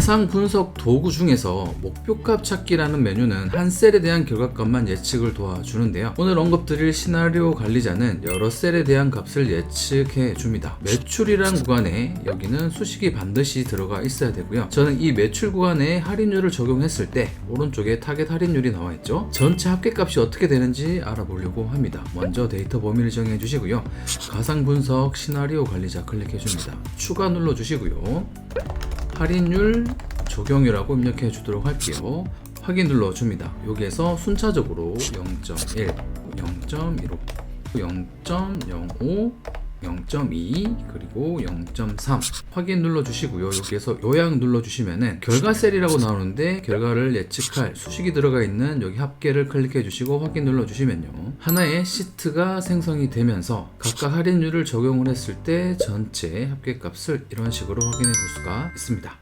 가상 분석 도구 중에서 목표값 찾기라는 메뉴는 한 셀에 대한 결과값만 예측을 도와주는데요. 오늘 언급드릴 시나리오 관리자는 여러 셀에 대한 값을 예측해 줍니다. 매출이란 구간에 여기는 수식이 반드시 들어가 있어야 되고요. 저는 이 매출 구간에 할인율을 적용했을 때 오른쪽에 타겟 할인율이 나와 있죠. 전체 합계값이 어떻게 되는지 알아보려고 합니다. 먼저 데이터 범위를 정해 주시고요. 가상 분석 시나리오 관리자 클릭해 줍니다. 추가 눌러 주시고요. 할인율 적용이라고 입력해 주도록 할게요. 확인 눌러 줍니다. 여기에서 순차적으로 0.1, 0.15, 0.05, 0.2 그리고 0.3 확인 눌러 주시고요. 여기에서 요약 눌러 주시면은 결과 셀이라고 나오는데 결과를 예측할 수식이 들어가 있는 여기 합계를 클릭해 주시고 확인 눌러 주시면요. 하나의 시트가 생성이 되면서 각각 할인율을 적용을 했을 때 전체 합계값을 이런 식으로 확인해 볼 수가 있습니다.